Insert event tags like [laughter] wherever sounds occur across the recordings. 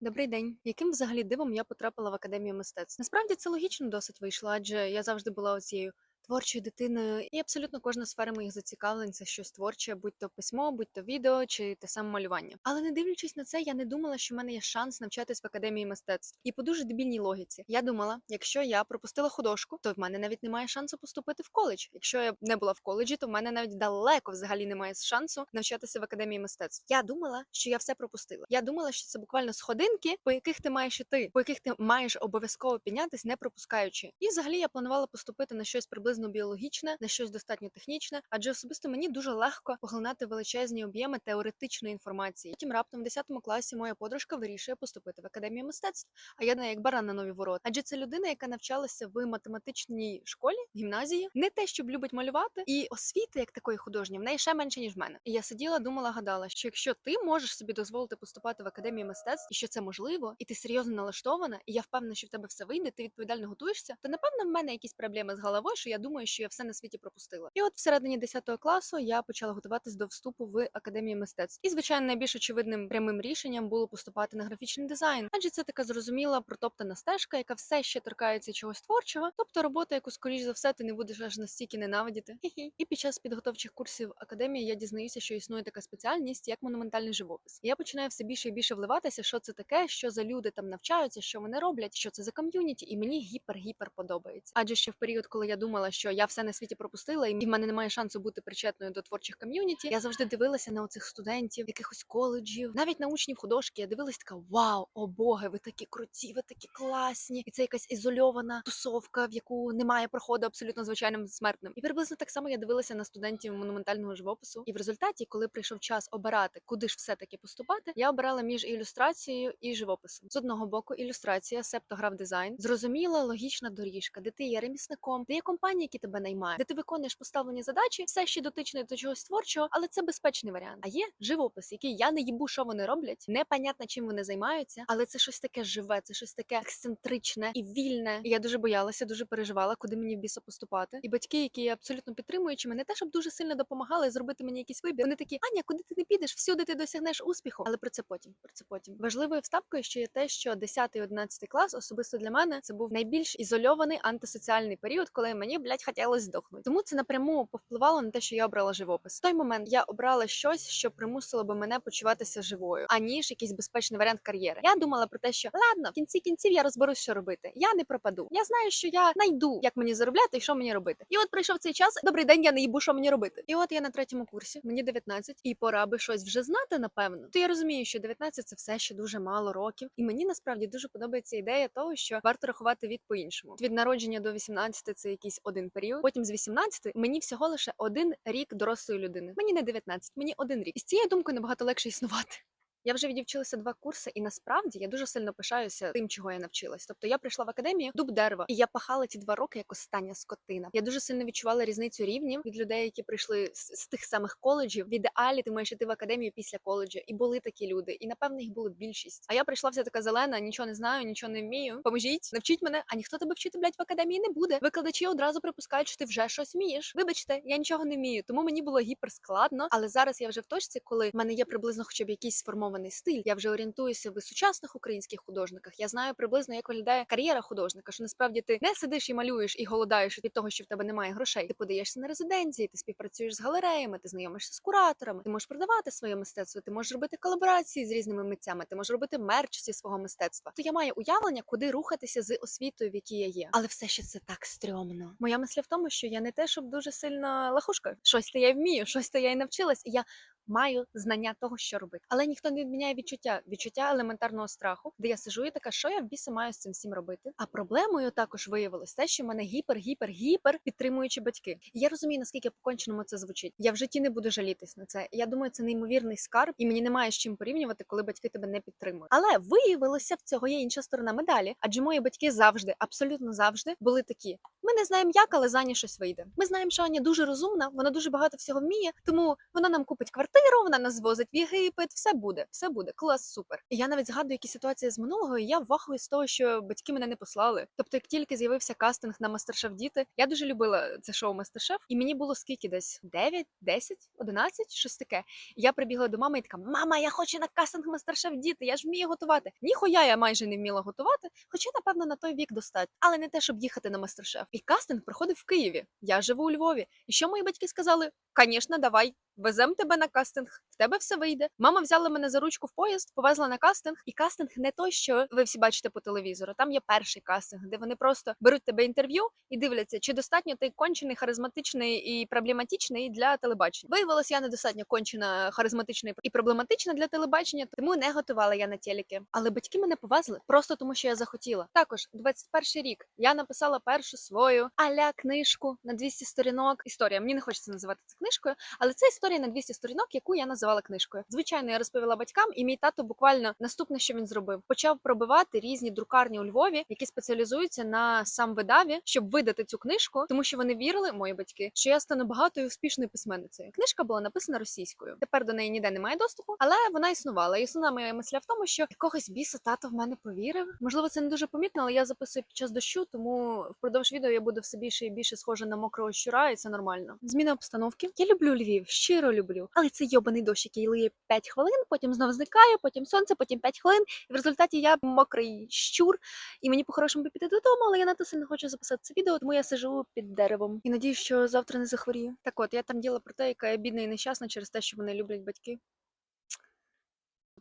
Добрий день. Яким взагалі дивом я потрапила в академію мистецтв? Насправді це логічно досить вийшло, адже я завжди була оцією творчою дитиною, і абсолютно кожна сфера моїх зацікавлень це щось творче, будь то письмо, будь то відео чи те саме малювання. Але не дивлячись на це, я не думала, що в мене є шанс навчатись в академії мистецтв. І по дуже дебільній логіці. Я думала, якщо я пропустила художку, то в мене навіть немає шансу поступити в коледж. Якщо я не була в коледжі, то в мене навіть далеко взагалі немає шансу навчатися в академії мистецтв. Я думала, що я все пропустила. Я думала, що це буквально сходинки, по яких ти маєш іти, по яких ти маєш обов'язково піднятись, не пропускаючи. І взагалі я планувала поступити на щось приблизно біологічне, на щось достатньо технічне, адже особисто мені дуже легко поглинати величезні об'єми теоретичної інформації. Потім раптом в 10 класі моя подружка вирішує поступити в академію мистецтв. А я не як баран на нові ворота. Адже це людина, яка навчалася в математичній школі, гімназії, не те, щоб любить малювати, і освіти як такої художньої в неї ще менше ніж в мене. І я сиділа, думала, гадала, що якщо ти можеш собі дозволити поступати в академію мистецтв, і що це можливо, і ти серйозно налаштована, і я впевнена, що в тебе все вийде, ти відповідально готуєшся, то напевно в мене якісь проблеми з головою, що я думаю, що я все на світі пропустила. І от всередині 10 класу я почала готуватись до вступу в академію мистецтв. І звичайно, найбільш очевидним прямим рішенням було поступати на графічний дизайн, адже це така зрозуміла протоптана стежка, яка все ще торкається чогось творчого, тобто робота, яку скоріш за все ти не будеш аж настільки ненавидіти. І під час підготовчих курсів академії я дізнаюся, що існує така спеціальність, як монументальний живопис. І я починаю все більше і більше вливатися, що це таке, що за люди там навчаються, що вони роблять, що це за ком'юніті, і мені гіпер-гіпер подобається. Адже ще в період, коли я думала, що я все на світі пропустила, і в мене немає шансу бути причетною до творчих ком'юніті. Я завжди дивилася на оцих студентів, якихось коледжів, навіть на учнів художки. Я дивилась така: вау, о боги, ви такі круті, ви такі класні, і це якась ізольована тусовка, в яку немає проходу абсолютно звичайним смертним. І приблизно так само я дивилася на студентів монументального живопису. І в результаті, коли прийшов час обирати, куди ж все таки поступати, я обирала між ілюстрацією і живописом. З одного боку, ілюстрація, септо грав дизайн, зрозуміла логічна доріжка, де ти є ремісником, де є компанії, які тебе наймають, де ти виконуєш поставлені задачі, все ще дотичне до чогось творчого, але це безпечний варіант. А є живопис, який я не їбу, що вони роблять, непонятно чим вони займаються, але це щось таке живе, це щось таке ексцентричне і вільне. І я дуже боялася, дуже переживала, куди мені в біса поступати. І батьки, які абсолютно підтримуючими, не те, щоб дуже сильно допомагали зробити мені якийсь вибір. Вони такі, Аня, куди ти не підеш? Всюди ти досягнеш успіху. Але про це потім. Про це потім важливою вставкою ще є те, що 10-11 клас особисто для мене це був найбільш ізольований антисоціальний період, коли мені блядь, хотілося здохнути. Тому це напряму повпливало на те, що я обрала живопис. В той момент я обрала щось, що примусило би мене почуватися живою, аніж якийсь безпечний варіант кар'єри. Я думала про те, що ладно, в кінці кінців я розберусь, що робити. Я не пропаду. Я знаю, що я найду, як мені заробляти і що мені робити. І от прийшов цей час. Добрий день, я не їбу, що мені робити. І от я на третьому курсі, мені 19, і пора би щось вже знати, напевно. То я розумію, що 19 – це все ще дуже мало років, і мені насправді дуже подобається ідея того, що варто рахувати вік по-іншому. Від народження до 18 – це якийсь один період. Потім з 18 мені всього лише один рік дорослої людини. Мені не 19, мені один рік. І з цією думкою набагато легше існувати. Я вже відівчилася два курси, і насправді я дуже сильно пишаюся тим, чого я навчилась. Тобто я прийшла в академію дуб дерева, і я пахала ті два роки як остання скотина. Я дуже сильно відчувала різницю рівнів від людей, які прийшли з, з тих самих коледжів. В ідеалі ти маєш іти в академію після коледжу. І були такі люди, і напевно їх було більшість. А я прийшла вся така зелена, нічого не знаю, нічого не вмію. Поможіть, навчіть мене, а ніхто тебе вчити, блядь, в академії не буде. Викладачі одразу припускають, що ти вже щось вмієш. Вибачте, я нічого не вмію, тому мені було гіперскладно. Але зараз я вже в точці, коли в мене є приблизно хоча б якийсь сформований стиль. Я вже орієнтуюся в сучасних українських художниках. Я знаю приблизно, як виглядає кар'єра художника. Що насправді ти не сидиш і малюєш і голодаєш від того, що в тебе немає грошей. Ти подаєшся на резиденції, ти співпрацюєш з галереями, ти знайомишся з кураторами, ти можеш продавати своє мистецтво, ти можеш робити колаборації з різними митцями, ти можеш робити мерч зі свого мистецтва. То я маю уявлення, куди рухатися з освітою, в якій я є. Але все ще це так стрьомно. Моя мисля в тому, що я не те, щоб дуже сильно лахушка. Щось то я вмію, щось то я й навчилась, і я маю знання того, що робити. Але ніхто не відміняє відчуття, відчуття елементарного страху, де я сижу і така, що я в біса маю з цим всім робити. А проблемою також виявилось те, що в мене гіпер, гіпер, гіпер підтримуючі батьки. І я розумію, наскільки по-конченому це звучить. Я в житті не буду жалітись на це. Я думаю, це неймовірний скарб, і мені немає з чим порівнювати, коли батьки тебе не підтримують. Але виявилося, в цього є інша сторона медалі, адже мої батьки завжди, абсолютно завжди, були такі. Ми не знаємо як, але за щось вийде. Ми знаємо, що Аня дуже розумна, вона дуже багато всього вміє, тому вона нам купить квартиру, вона нас звозить в Єгипет. Все буде, все буде. Клас, супер. І я навіть згадую якісь ситуації з минулого, і я вахую з того, що батьки мене не послали. Тобто, як тільки з'явився кастинг на мастер-шеф діти, я дуже любила це шоу Мастер-шеф, і мені було скільки десь 9, 10, 11, щось таке. І я прибігла до мами і така: Мама, я хочу на кастинг мастер-шеф діти, я ж вмію готувати. Ніхуя я майже не вміла готувати, хоча, напевно, на той вік достатньо, але не те, щоб їхати на мастер-шеф. І кастинг проходив в Києві. Я живу у Львові. І що мої батьки сказали? Звісно, давай. Везем тебе на кастинг, в тебе все вийде. Мама взяла мене за ручку в поїзд, повезла на кастинг. І кастинг не той, що ви всі бачите по телевізору. Там є перший кастинг, де вони просто беруть тебе інтерв'ю і дивляться, чи достатньо ти кончений, харизматичний і проблематичний для телебачення. Виявилось, я недостатньо кончена, харизматична і проблематична для телебачення, тому не готувала я на телеки. Але батьки мене повезли просто тому, що я захотіла. Також 21 рік я написала першу свою аля книжку на 200 сторінок. Історія мені не хочеться називати це книжкою, але це історія на 200 сторінок, яку я називала книжкою. Звичайно, я розповіла батькам, і мій тато буквально наступне, що він зробив, почав пробивати різні друкарні у Львові, які спеціалізуються на сам видаві, щоб видати цю книжку, тому що вони вірили, мої батьки, що я стану багатою успішною письменницею. Книжка була написана російською. Тепер до неї ніде немає доступу, але вона існувала. І основна моя мисля в тому, що якогось біса тато в мене повірив. Можливо, це не дуже помітно, але я записую під час дощу, тому впродовж відео я буду все більше і більше схожа на мокрого щура, і це нормально. Зміна обстановки. Я люблю Львів, щиро люблю. Але це йобаний дощ, який лиє 5 хвилин, потім знов зникає, потім сонце, потім 5 хвилин. І в результаті я мокрий щур, і мені по-хорошому би піти додому, але я надто сильно хочу записати це відео, тому я сижу під деревом. І надію, що завтра не захворію. Так от, я там діла про те, яка я бідна і нещасна через те, що мене люблять батьки.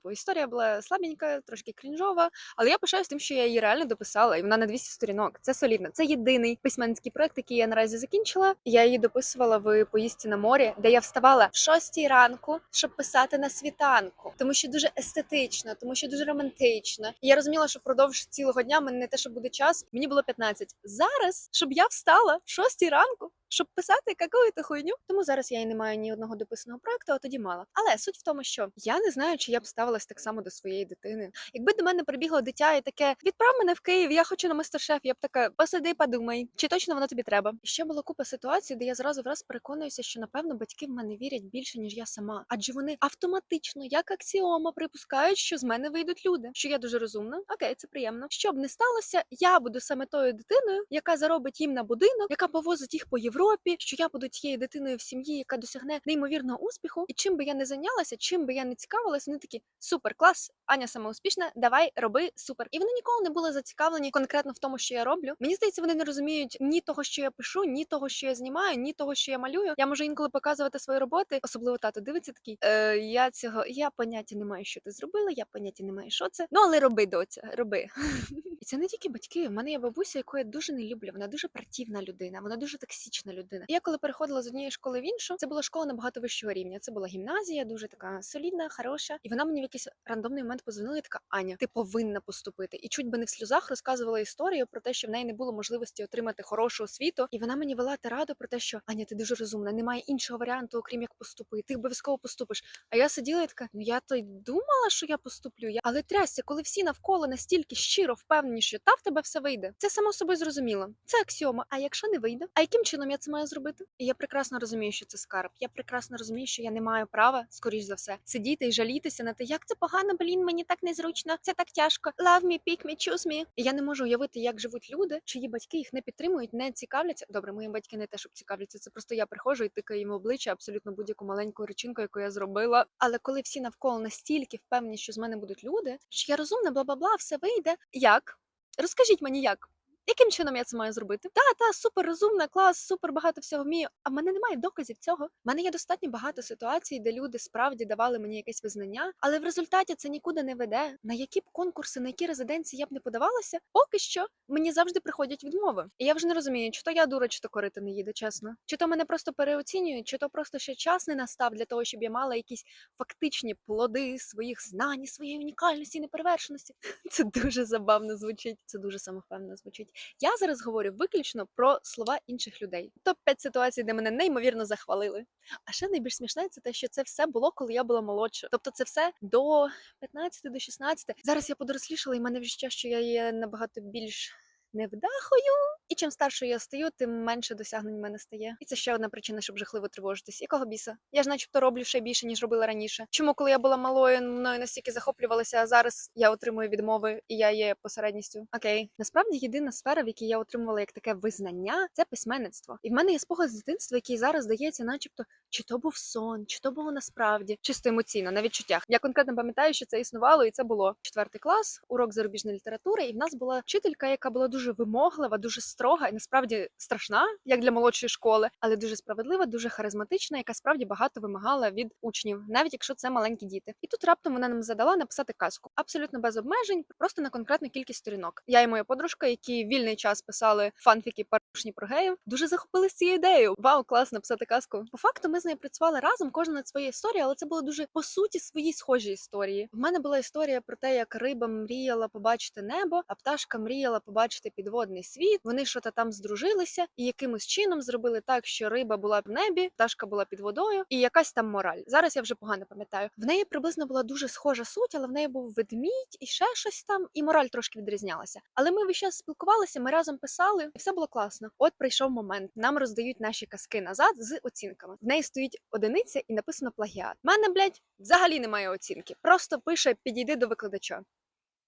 Бо історія була слабенька, трошки крінжова, але я пишаюсь тим, що я її реально дописала, і вона на 200 сторінок. Це солідно. Це єдиний письменницький проект, який я наразі закінчила. Я її дописувала в поїздці на морі, де я вставала в 6 ранку, щоб писати на світанку, тому що дуже естетично, тому що дуже романтично. І я розуміла, що впродовж цілого дня мене не те, що буде час. Мені було 15. Зараз, щоб я встала в 6 ранку. Щоб писати какую-то хуйню, тому зараз я і не маю ні одного дописаного проекту, а тоді мала. Але суть в тому, що я не знаю, чи я б ставилась так само до своєї дитини. Якби до мене прибігло дитя і таке відправ мене в Київ, я хочу на мастер-шеф, я б така посиди, подумай, чи точно воно тобі треба. Ще була купа ситуацій, де я зразу враз переконуюся, що напевно батьки в мене вірять більше ніж я сама, адже вони автоматично, як аксіома, припускають, що з мене вийдуть люди, що я дуже розумна. Окей, це приємно. Що б не сталося, я буду саме тою дитиною, яка заробить їм на будинок, яка повозить їх по Європі, що я буду тією дитиною в сім'ї, яка досягне неймовірного успіху. І чим би я не зайнялася, чим би я не цікавилась, вони такі супер клас, Аня самоуспішна, давай роби супер. І вони ніколи не були зацікавлені конкретно в тому, що я роблю. Мені здається, вони не розуміють ні того, що я пишу, ні того, що я знімаю, ні того, що я малюю. Я можу інколи показувати свої роботи, особливо тато дивиться такий. Е, я цього я поняття не маю, що ти зробила. Я поняття не маю, що це. Ну але роби доця, роби. [laughs] І це не тільки батьки. У мене є бабуся, яку я дуже не люблю. Вона дуже противна людина, вона дуже токсична людина. І я коли переходила з однієї школи в іншу, це була школа набагато вищого рівня. Це була гімназія, дуже така солідна, хороша. І вона мені в якийсь рандомний момент позвонила і така: Аня, ти повинна поступити. І чуть би не в сльозах розказувала історію про те, що в неї не було можливості отримати хорошу освіту. І вона мені вела раду про те, що Аня, ти дуже розумна, немає іншого варіанту, окрім як поступити. Ти обов'язково поступиш. А я сиділа і така, ну я то й думала, що я поступлю. Я... Але трясся, коли всі навколо настільки щиро впевнені, що та в тебе все вийде. Це само собою зрозуміло. Це аксіома. А якщо не вийде, а яким чином я це маю зробити? І я прекрасно розумію, що це скарб. Я прекрасно розумію, що я не маю права, скоріш за все, сидіти і жалітися на те, як це погано, блін, мені так незручно, це так тяжко. Love me, pick me, choose me. І я не можу уявити, як живуть люди, чиї батьки їх не підтримують, не цікавляться. Добре, мої батьки не те, щоб цікавляться. Це просто я приходжу і тикаю їм обличчя абсолютно будь-яку маленьку речинку, яку я зробила. Але коли всі навколо настільки впевнені, що з мене будуть люди, що я розумна, бла бла бла, все вийде. Як? Розкажіть мені, як? Яким чином я це маю зробити? Та, та, супер розумна, клас, супер багато всього вмію. А в мене немає доказів цього. В мене є достатньо багато ситуацій, де люди справді давали мені якесь визнання, але в результаті це нікуди не веде. На які б конкурси, на які резиденції я б не подавалася, поки що мені завжди приходять відмови. І я вже не розумію, чи то я дура, чи то корити не їде, чесно. Чи то мене просто переоцінюють, чи то просто ще час не настав для того, щоб я мала якісь фактичні плоди своїх знань, своєї унікальності, неперевершеності. [laughs] Це дуже забавно звучить, це дуже самовпевнено звучить. Я зараз говорю виключно про слова інших людей. Топ 5 ситуацій, де мене неймовірно захвалили. А ще найбільш смішне це те, що це все було, коли я була молодша. Тобто, це все до 15, до 16. Зараз я подорослішала, і мене вже що я є набагато більш невдахою. І чим старшою я стаю, тим менше досягнень в мене стає. І це ще одна причина, щоб жахливо тривожитись. Якого біса? Я ж начебто роблю ще більше, ніж робила раніше. Чому, коли я була малою, мною настільки захоплювалася, а зараз я отримую відмови і я є посередністю. Окей, насправді єдина сфера, в якій я отримувала як таке визнання, це письменництво. І в мене є спогад з дитинства, який зараз здається, начебто, чи то був сон, чи то було насправді, чисто емоційно, на відчуттях. Я конкретно пам'ятаю, що це існувало, і це було четвертий клас, урок зарубіжної літератури. І в нас була вчителька, яка була дуже вимоглива, дуже строга і насправді страшна, як для молодшої школи, але дуже справедлива, дуже харизматична, яка справді багато вимагала від учнів, навіть якщо це маленькі діти. І тут раптом вона нам задала написати казку абсолютно без обмежень, просто на конкретну кількість сторінок. Я і моя подружка, які вільний час писали фанфіки парушні про геїв, дуже захопились цією ідеєю. Вау, клас написати казку. По факту ми з нею працювали разом, кожна над своєю історією, але це були дуже по суті свої схожі історії. В мене була історія про те, як риба мріяла побачити небо, а пташка мріяла побачити підводний світ. Вони що то там здружилися і якимось чином зробили так, що риба була в небі, пташка була під водою, і якась там мораль. Зараз я вже погано пам'ятаю. В неї приблизно була дуже схожа суть, але в неї був ведмідь і ще щось там, і мораль трошки відрізнялася. Але ми весь час спілкувалися, ми разом писали, і все було класно. От прийшов момент. Нам роздають наші казки назад з оцінками. В неї стоїть одиниця і написано плагіат. В мене, блядь, взагалі немає оцінки. Просто пише підійди до викладача.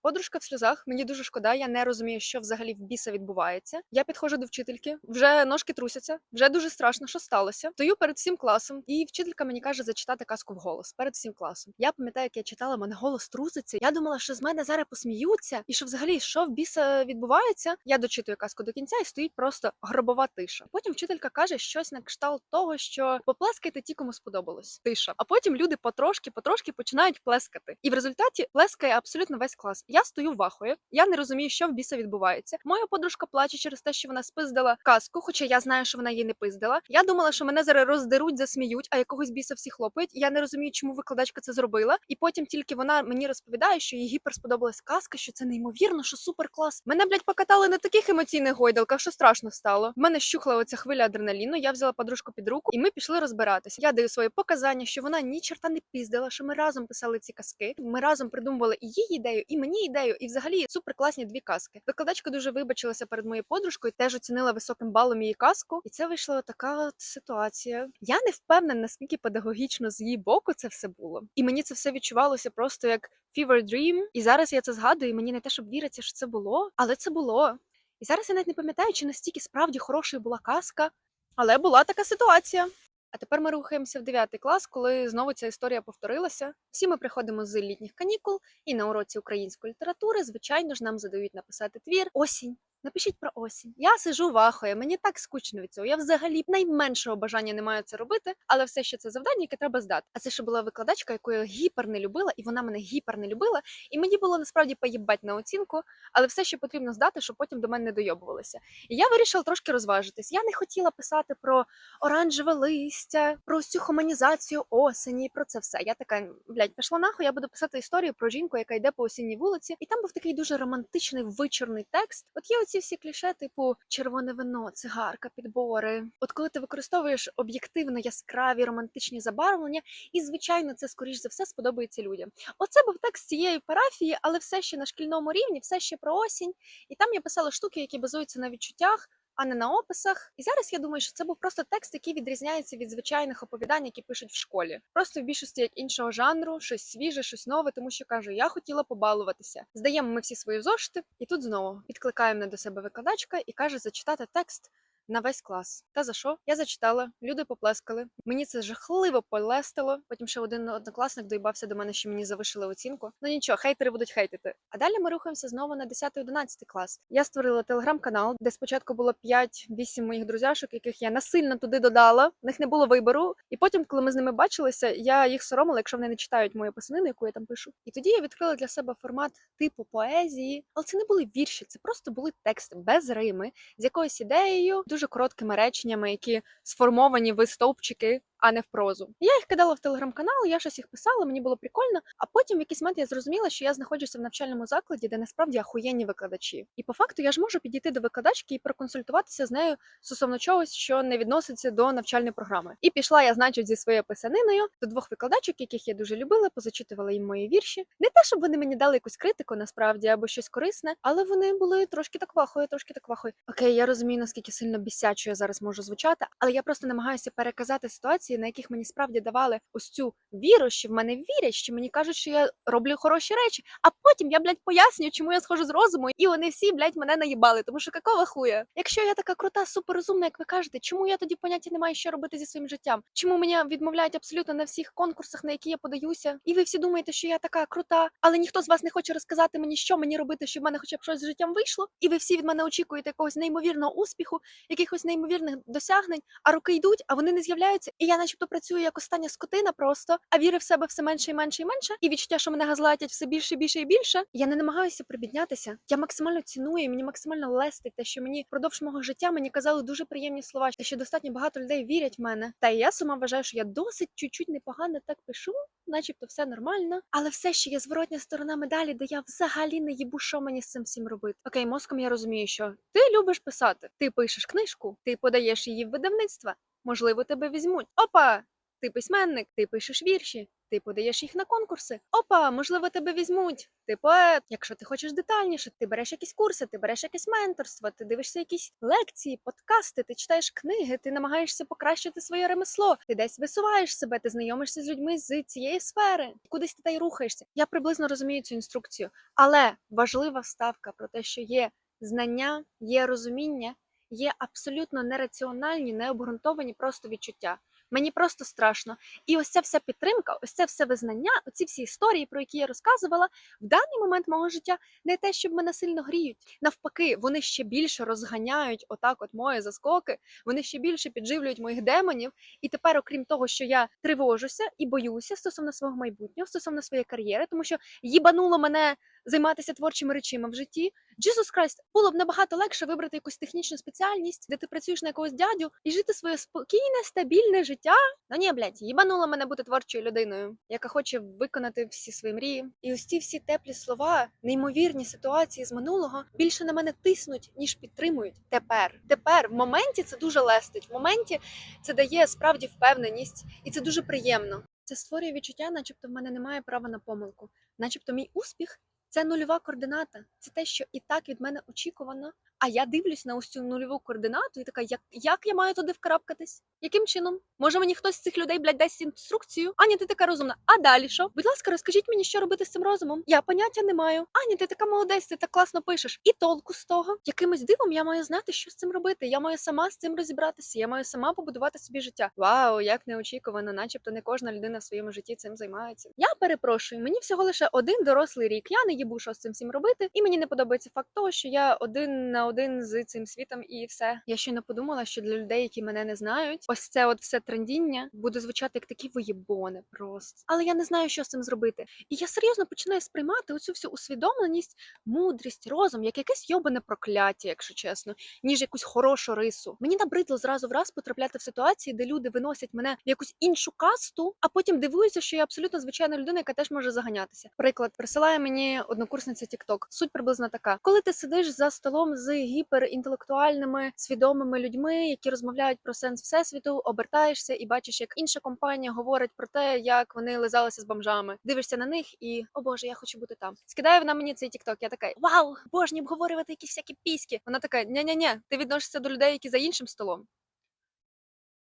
Подружка в сльозах, мені дуже шкода, я не розумію, що взагалі в біса відбувається. Я підходжу до вчительки, вже ножки трусяться, вже дуже страшно, що сталося. Стою перед всім класом, і вчителька мені каже зачитати казку вголос перед всім класом. Я пам'ятаю, як я читала, мене голос труситься. Я думала, що з мене зараз посміються, і що взагалі що в біса відбувається. Я дочитую казку до кінця і стоїть просто гробова тиша. Потім вчителька каже щось на кшталт того, що поплескайте ті, кому сподобалось. Тиша. А потім люди потрошки, потрошки починають плескати. І в результаті плескає абсолютно весь клас. Я стою вахою, я не розумію, що в біса відбувається. Моя подружка плаче через те, що вона спиздила казку, хоча я знаю, що вона її не пиздила. Я думала, що мене зараз роздеруть, засміють, а якогось біса всі хлопають. Я не розумію, чому викладачка це зробила. І потім тільки вона мені розповідає, що їй гіпер сподобалась казка, що це неймовірно, що супер клас. Мене блядь, покатали на таких емоційних гойдалках, що страшно стало. В мене щухла оця хвиля адреналіну. Я взяла подружку під руку, і ми пішли розбиратися. Я даю свої показання, що вона ні черта не піздила, що ми разом писали ці казки. Ми разом придумували і її ідею, і мені ідею, і взагалі супер класні дві казки. Викладачка дуже вибачилася перед моєю подружкою, теж оцінила високим балом її казку, і це вийшла така от ситуація. Я не впевнена, наскільки педагогічно з її боку це все було. І мені це все відчувалося просто як fever dream. І зараз я це згадую. і Мені не те, щоб віриться, що це було, але це було. І зараз я навіть не пам'ятаю, чи настільки справді хорошою була казка, але була така ситуація. А тепер ми рухаємося в 9 клас, коли знову ця історія повторилася. Всі ми приходимо з літніх канікул, і на уроці української літератури, звичайно ж, нам задають написати твір осінь. Напишіть про осінь. Я сижу вахою, мені так скучно від цього. Я взагалі найменшого бажання не маю це робити, але все ще це завдання, яке треба здати. А це ще була викладачка, яку я гіпер не любила, і вона мене гіпер не любила. І мені було насправді поїбать на оцінку, але все ще потрібно здати, щоб потім до мене не дойобувалися. І я вирішила трошки розважитись. Я не хотіла писати про оранжеве листя, про всю хуманізацію осені, про це все. Я така, блядь, пішла нахуй, я буду писати історію про жінку, яка йде по осінній вулиці, і там був такий дуже романтичний вичорний текст. От є оці всі кліше, типу червоне вино, цигарка, підбори. От коли ти використовуєш об'єктивно яскраві романтичні забарвлення, і звичайно, це скоріш за все сподобається людям. Оце був текст цієї парафії, але все ще на шкільному рівні, все ще про осінь. І там я писала штуки, які базуються на відчуттях. А не на описах, і зараз я думаю, що це був просто текст, який відрізняється від звичайних оповідань, які пишуть в школі. Просто в більшості як іншого жанру, щось свіже, щось нове, тому що кажу, я хотіла побалуватися. Здаємо ми всі свої зошити, і тут знову підкликає мене до себе викладачка і каже зачитати текст на весь клас. Та за що? Я зачитала, люди поплескали. Мені це жахливо полестило. Потім ще один однокласник доїбався до мене, що мені завишили оцінку. Ну нічого, хейтери будуть хейтити. А далі ми рухаємося знову на 10-11 клас. Я створила телеграм-канал, де спочатку було 5-8 моїх друзяшок, яких я насильно туди додала. В них не було вибору. І потім, коли ми з ними бачилися, я їх соромила, якщо вони не читають мою писанину, яку я там пишу. І тоді я відкрила для себе формат типу поезії, але це не були вірші, це просто були тексти без рими з якоюсь ідеєю, дуже короткими реченнями, які сформовані в стовпчики. А не в прозу. Я їх кидала в телеграм-канал, я щось їх писала, мені було прикольно. А потім в якийсь момент я зрозуміла, що я знаходжуся в навчальному закладі, де насправді ахуєнні викладачі. І по факту я ж можу підійти до викладачки і проконсультуватися з нею стосовно чогось, що не відноситься до навчальної програми. І пішла я, значить, зі своєю писаниною до двох викладачок, яких я дуже любила, позачитувала їм мої вірші. Не те, щоб вони мені дали якусь критику, насправді або щось корисне, але вони були трошки так вахою, трошки так вахою. Окей, я розумію, наскільки сильно бісячо я зараз можу звучати, але я просто намагаюся переказати ситуації, на яких мені справді давали ось цю віру, що в мене вірять, що мені кажуть, що я роблю хороші речі, а потім я, блядь, пояснюю, чому я схожу з розуму, і вони всі, блядь, мене наїбали. Тому що какого хуя? Якщо я така крута, суперрозумна, як ви кажете, чому я тоді поняття не маю, що робити зі своїм життям? Чому мене відмовляють абсолютно на всіх конкурсах, на які я подаюся? І ви всі думаєте, що я така крута, але ніхто з вас не хоче розказати мені, що мені робити, щоб в мене хоча б щось з життям вийшло, і ви всі від мене очікуєте якогось неймовірного успіху, якихось неймовірних досягнень, а руки йдуть, а вони не з'являються. І я, начебто, працюю як остання скотина, просто а віри в себе все менше і менше і менше, і відчуття, що мене газлатять все більше, більше і більше. Я не намагаюся прибіднятися. Я максимально ціную, мені максимально лестить те, що мені впродовж мого життя мені казали дуже приємні слова, що достатньо багато людей вірять в мене. Та і я сама вважаю, що я досить чуть-чуть непогано так пишу, начебто все нормально. Але все ще є зворотня сторона медалі, де я взагалі не їбу, що мені з цим всім робити. Окей, мозком я розумію, що ти любиш писати, ти пишеш книжку, ти подаєш її в видавництва. Можливо, тебе візьмуть. Опа! Ти письменник, ти пишеш вірші, ти подаєш їх на конкурси. Опа, можливо, тебе візьмуть. Ти поет. Якщо ти хочеш детальніше, ти береш якісь курси, ти береш якесь менторство, ти дивишся якісь лекції, подкасти, ти читаєш книги, ти намагаєшся покращити своє ремесло, ти десь висуваєш себе, ти знайомишся з людьми з цієї сфери, кудись ти та й рухаєшся. Я приблизно розумію цю інструкцію, але важлива ставка про те, що є знання, є розуміння, є абсолютно нераціональні, необґрунтовані просто відчуття. Мені просто страшно. І ось ця вся підтримка, ось це все визнання, оці всі історії, про які я розказувала, в даний момент мого життя не те, щоб мене сильно гріють. Навпаки, вони ще більше розганяють отак, от мої заскоки, вони ще більше підживлюють моїх демонів. І тепер, окрім того, що я тривожуся і боюся стосовно свого майбутнього, стосовно своєї кар'єри, тому що їбануло мене займатися творчими речима в житті. Jesus Christ, було б набагато легше вибрати якусь технічну спеціальність, де ти працюєш на якогось дядю і жити своє спокійне, стабільне життя. Ну ні, блядь, їбануло мене бути творчою людиною, яка хоче виконати всі свої мрії. І ось ці всі теплі слова, неймовірні ситуації з минулого більше на мене тиснуть, ніж підтримують. Тепер, тепер, в моменті це дуже лестить. В моменті це дає справді впевненість, і це дуже приємно. Це створює відчуття, начебто в мене немає права на помилку, начебто мій успіх це нульова координата. Це те, що і так від мене очікувано. А я дивлюсь на ось цю нульову координату і така, як, як я маю туди вкрапкатись? Яким чином? Може мені хтось з цих людей, блядь, дасть інструкцію? Аня, ти така розумна. А далі що? Будь ласка, розкажіть мені, що робити з цим розумом. Я поняття не маю. Аня, ти така молодець, ти так класно пишеш. І толку з того. Якимось дивом я маю знати, що з цим робити. Я маю сама з цим розібратися. Я маю сама побудувати собі життя. Вау, як неочікувано, начебто не кожна людина в своєму житті цим займається. Я перепрошую, мені всього лише один дорослий рік. Я не їбу, що з цим всім робити, і мені не подобається факт того, що я один на один з цим світом, і все. Я щойно подумала, що для людей, які мене не знають, ось це от все трендіння буде звучати як такі виєбони просто. Але я не знаю, що з цим зробити. І я серйозно починаю сприймати оцю всю усвідомленість, мудрість, розум, як якесь йобане прокляття, якщо чесно, ніж якусь хорошу рису. Мені набридло зразу в раз потрапляти в ситуації, де люди виносять мене в якусь іншу касту, а потім дивуються, що я абсолютно звичайна людина, яка теж може заганятися. Приклад присилає мені однокурсниця TikTok. Суть приблизно така: коли ти сидиш за столом з гіперінтелектуальними свідомими людьми, які розмовляють про сенс всесвіту, обертаєшся і бачиш, як інша компанія говорить про те, як вони лизалися з бомжами. Дивишся на них і о боже, я хочу бути там. Скидає вона мені цей тікток. Я така вау, божні обговорювати якісь всякі піськи. Вона така ня-ня-ня, ти відносишся до людей, які за іншим столом.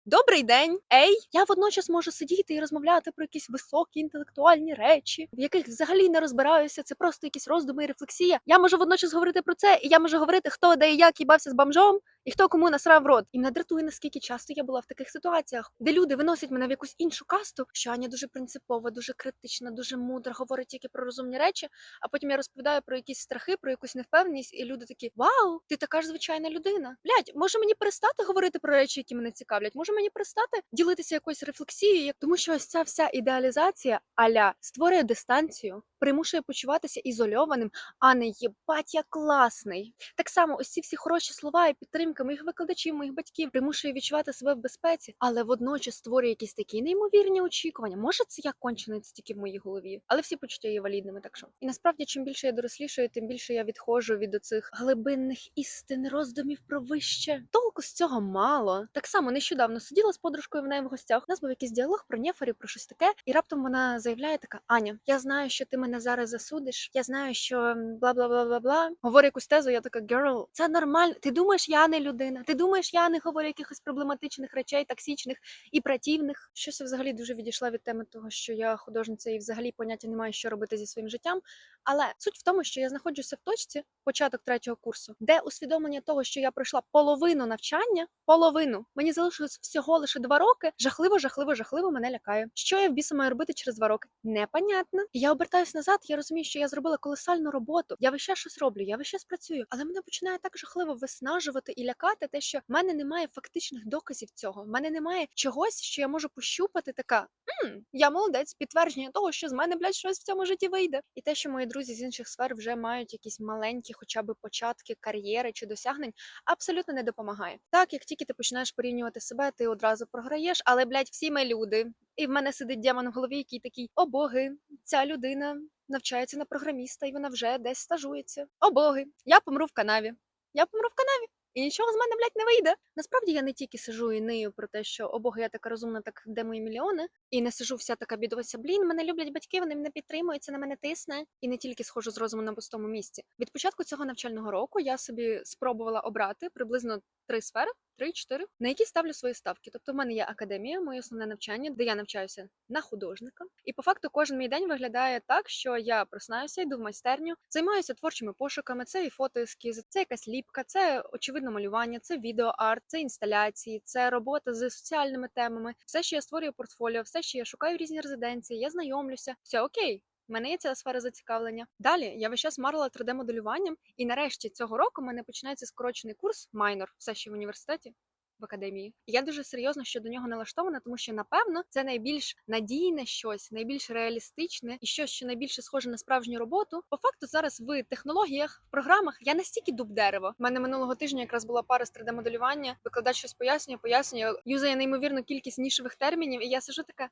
Добрий день, ей! Я водночас можу сидіти і розмовляти про якісь високі інтелектуальні речі, в яких взагалі не розбираюся. Це просто якісь роздуми і рефлексія. Я можу водночас говорити про це, і я можу говорити, хто де і як їбався з бомжом, і хто кому насрав рот. І мене дратує, наскільки часто я була в таких ситуаціях, де люди виносять мене в якусь іншу касту, що Аня дуже принципова, дуже критична, дуже мудра, говорить тільки про розумні речі. А потім я розповідаю про якісь страхи, про якусь невпевненість, і люди такі: Вау, ти така ж звичайна людина. Блять, може мені перестати говорити про речі, які мене цікавлять? Може мені перестати ділитися якоюсь рефлексією, як тому, що ось ця вся ідеалізація аля створює дистанцію, примушує почуватися ізольованим, а не єбать, я класний. Так само, ось ці всі хороші слова і підтримка моїх викладачів, моїх батьків, примушує відчувати себе в безпеці, але водночас створює якісь такі неймовірні очікування. Може, це я кончений це тільки в моїй голові, але всі почуття є валідними. Так що і насправді, чим більше я дорослішаю, тим більше я відходжу від оцих глибинних істин, роздумів про вище. Толку з цього мало. Так само нещодавно сиділа з подружкою в неї в гостях. У нас був якийсь діалог про нефарі, про щось таке, і раптом вона заявляє така: Аня, я знаю, що ти мене зараз засудиш. Я знаю, що бла бла бла бла бла. Говорю якусь тезу. Я така girl, це нормально. Ти думаєш, я не людина? Ти думаєш, я не говорю якихось проблематичних речей, токсичних і противних? Щось взагалі дуже відійшла від теми того, що я художниця і взагалі поняття не маю, що робити зі своїм життям. Але суть в тому, що я знаходжуся в точці, початок третього курсу, де усвідомлення того, що я пройшла половину навчання, половину мені залишилось всього лише два роки. Жахливо, жахливо, жахливо мене лякає. Що я в біса маю робити через два роки? Непонятно. Я обертаюсь назад. Я розумію, що я зробила колосальну роботу. Я весь щось роблю, я весь час працюю, але мене починає так жахливо виснажувати і лякати, те, що в мене немає фактичних доказів цього. В мене немає чогось, що я можу пощупати. Така «М, я молодець, підтвердження того, що з мене блядь, щось в цьому житті вийде. І те, що мої друзі з інших сфер вже мають якісь маленькі, хоча б початки кар'єри чи досягнень, абсолютно не допомагає. Так, як тільки ти починаєш порівнювати себе, ти одразу програєш, але блядь, всі ми люди. І в мене сидить демон в голові, який такий: о боги, ця людина навчається на програміста, і вона вже десь стажується. О боги, я помру в канаві. Я помру в канаві. І нічого з мене, блядь, не вийде. Насправді я не тільки сижу і нию про те, що о Бога, я така розумна, так де мої мільйони, і не сижу вся така бідуватися, блін, мене люблять батьки, вони мене підтримують, це на мене тисне. І не тільки схожу з розуму на пустому місці. Від початку цього навчального року я собі спробувала обрати приблизно три сфери, три-чотири, на які ставлю свої ставки. Тобто, в мене є академія, моє основне навчання, де я навчаюся на художника. І по факту кожен мій день виглядає так, що я проснаюся, йду в майстерню, займаюся творчими пошуками. Це і фотоескізи, це якась ліпка, це очевидно малювання, це відеоарт, це інсталяції, це робота з соціальними темами. Все, що я створюю портфоліо, все, що я шукаю різні резиденції, я знайомлюся. Все окей. Мене є ця сфера зацікавлення. Далі я весь час марила 3D-моделюванням, і нарешті цього року в мене починається скорочений курс майнор, все ще в університеті. В академії я дуже серйозно щодо нього налаштована, тому що напевно це найбільш надійне щось, найбільш реалістичне і щось, що найбільше схоже на справжню роботу. По факту, зараз в технологіях, в програмах я настільки дуб дерева. У мене минулого тижня якраз була пара з 3D-моделювання. Викладач щось пояснює, пояснює, юзає неймовірну кількість нішевих термінів, і я сижу така.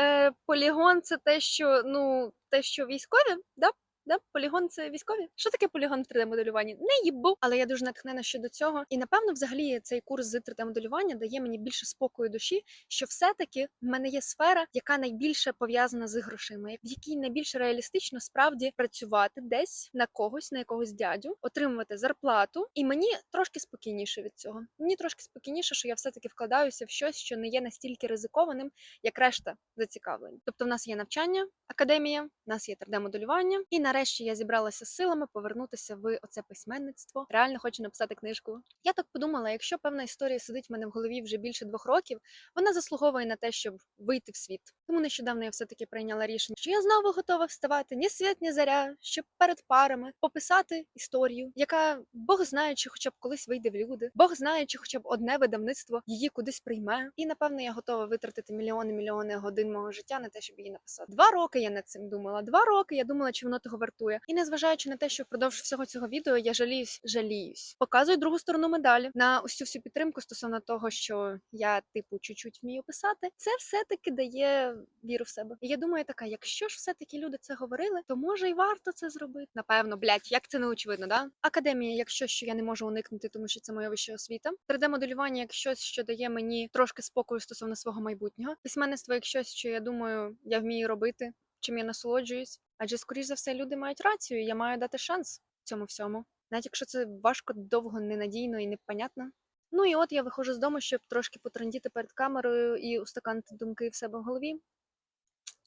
Е, полігон це те, що ну те, що військові, да? Да? Полігон це військові. Що таке полігон в 3D-моделюванні? Не їбу, але я дуже натхнена щодо цього. І напевно, взагалі, цей курс з 3D-моделювання дає мені більше спокою душі, що все-таки в мене є сфера, яка найбільше пов'язана з грошима, в якій найбільш реалістично справді працювати десь на когось, на якогось дядю, отримувати зарплату, і мені трошки спокійніше від цього. Мені трошки спокійніше, що я все-таки вкладаюся в щось, що не є настільки ризикованим, як решта зацікавлень. Тобто, в нас є навчання, академія, в нас є 3D-моделювання, і нарешті я зібралася з силами повернутися в оце письменництво. Реально хочу написати книжку. Я так подумала, якщо певна історія сидить в мене в голові вже більше двох років, вона заслуговує на те, щоб вийти в світ. Тому нещодавно я все-таки прийняла рішення, що я знову готова вставати ні світ, ні заря, щоб перед парами пописати історію, яка Бог знає, чи хоча б колись вийде в люди, Бог знає, чи хоча б одне видавництво її кудись прийме. І напевно я готова витратити мільйони мільйони годин мого життя на те, щоб її написати. Два роки я над цим думала. Два роки я думала, чи воно того вартує. І незважаючи на те, що впродовж всього цього відео я жаліюсь, жаліюсь. Показую другу сторону медалі на цю всю підтримку стосовно того, що я типу чуть-чуть вмію писати. Це все таки дає віру в себе. І я думаю, така, якщо ж все таки люди це говорили, то може й варто це зробити. Напевно, блядь, як це не очевидно, да? Академія, якщо що я не можу уникнути, тому що це моя вища освіта. 3D-моделювання як щось, що дає мені трошки спокою стосовно свого майбутнього. Письменництво як щось, що я думаю, я вмію робити, чим я насолоджуюсь. Адже, скоріш за все, люди мають рацію, і я маю дати шанс цьому всьому. Навіть якщо це важко, довго, ненадійно і непонятно. Ну і от я виходжу з дому, щоб трошки потрандіти перед камерою і устаканити думки в себе в голові.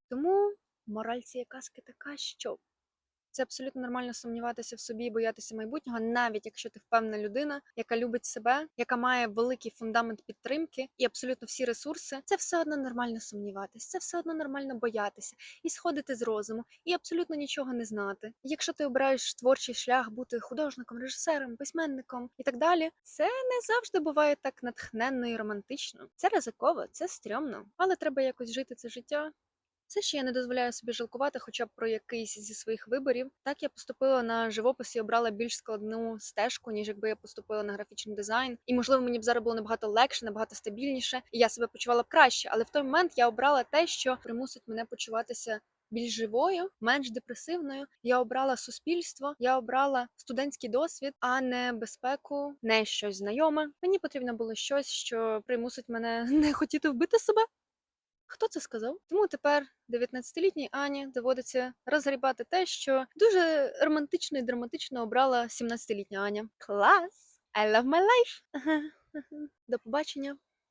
Тому мораль цієї казки така, що це абсолютно нормально сумніватися в собі і боятися майбутнього, навіть якщо ти впевнена людина, яка любить себе, яка має великий фундамент підтримки і абсолютно всі ресурси. Це все одно нормально сумніватися, це все одно нормально боятися і сходити з розуму, і абсолютно нічого не знати. Якщо ти обираєш творчий шлях бути художником, режисером, письменником і так далі, це не завжди буває так натхненно і романтично. Це ризиково, це стрьомно, але треба якось жити це життя Все ще я не дозволяю собі жалкувати, хоча б про якийсь зі своїх виборів. Так я поступила на живопис і обрала більш складну стежку, ніж якби я поступила на графічний дизайн. І можливо мені б зараз було набагато легше, набагато стабільніше, і я себе почувала б краще. Але в той момент я обрала те, що примусить мене почуватися більш живою, менш депресивною. Я обрала суспільство, я обрала студентський досвід, а не безпеку, не щось знайоме. Мені потрібно було щось, що примусить мене [laughs] не хотіти вбити себе. Хто це сказав? Тому тепер 19-літній Ані доводиться розгрібати те, що дуже романтично і драматично обрала 17-літня Аня. Клас! I love my life! [laughs] До побачення!